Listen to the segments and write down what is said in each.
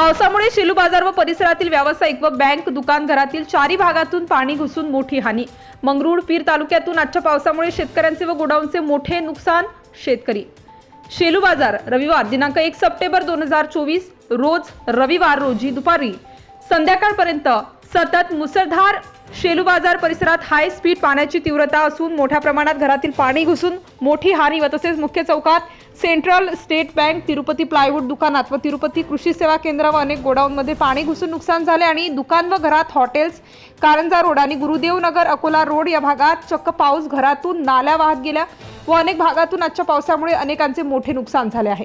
पावसामुळे शेलू बाजार व परिसरातील व्यावसायिक व बँक दुकान घरातील चारी भागातून पाणी घुसून मोठी हानी. मंगरुळ पीर तालुक्यातून आजच्या पावसामुळे शेतकऱ्यांचे व गोडाऊनचे मोठे नुकसान शेतकरी. शेलू बाजार रविवार दिनांक एक सप्टेंबर दोन हजार चोवीस रोज रविवार रोजी दुपारी. संध्याकाळपर्यंत सतत मुसळधार शेलू बाजार परिसरात हाय स्पीड पाण्याची तीव्रता असून मोठ्या प्रमाणात घरातील पाणी घुसून मोठी हानी व तसेच मुख्य चौकात central state bank Tirupati plywood दुकानात व तिरुपती कृषी सेवा केंद्र व अनेक गोडाऊनमध्ये पाणी घुसून नुकसान झाले आणि दुकान व घरात हॉटेल्स कारंजा रोड आणि गुरुदेवनगर अकोला रोड या भागात चक्क पाऊस घरातून नाल्या वाहत गेल्या व अनेक भागातून आजच्या पावसामुळे अनेकांचे मोठे नुकसान झाले आहे.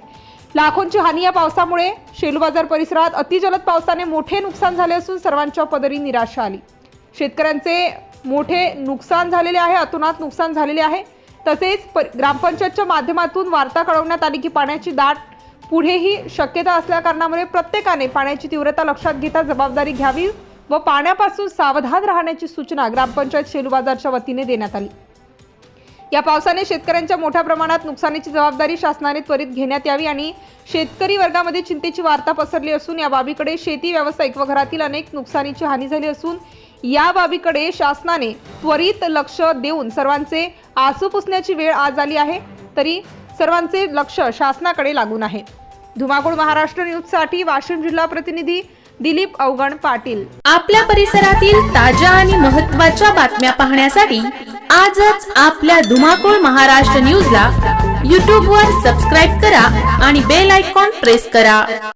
लाखोंची हानी या पावसामुळे शेलू बाजार परिसरात अतिजलद पावसाने मोठे नुकसान झाले असून सर्वांच्या पदरी निराशा आली. शेतकऱ्यांचे मोठे नुकसान झालेले आहे अतोनात नुकसान झालेले आहे. तसेच प- ग्रामपंचायतच्या माध्यमातून वार्ता कळवण्यात आली की पाण्याची दाट पुढेही शक्यता असल्या कारणामुळे प्रत्येकाने पाण्याची तीव्रता लक्षात घेता जबाबदारी घ्यावी व पाण्यापासून सावधान राहण्याची सूचना ग्रामपंचायत शेलू बाजारच्या वतीने देण्यात आली. या पावसाने शेतकऱ्यांच्या मोठ्या प्रमाणात नुकसानीची जबाबदारी शासनाने त्वरित घेण्यात यावी आणि शेतकरी वर्गामध्ये चिंतेची वार्ता पसरली असून या बाबीकडे शेती व्यावसायिक व घरातील अनेक नुकसानीची हानी झाली असून या बाबीकडे शासनाने त्वरित लक्ष देऊन सर्वांचे आसू पुसण्याची वेळ आज आली आहे तरी सर्वांचे लक्ष शासनाकडे लागून आहे. धुमाकूळ महाराष्ट्र न्यूजसाठी वाशिम जिल्हा प्रतिनिधी दिलीप अवगण पाटील. आपल्या परिसरातील ताज्या आणि महत्त्वाच्या बातम्या पाहण्यासाठी आजच आपल्या धुमाकूळ महाराष्ट्र न्यूजला यूट्यूबवर सबस्क्राईब करा आणि बेल आयकॉन प्रेस करा.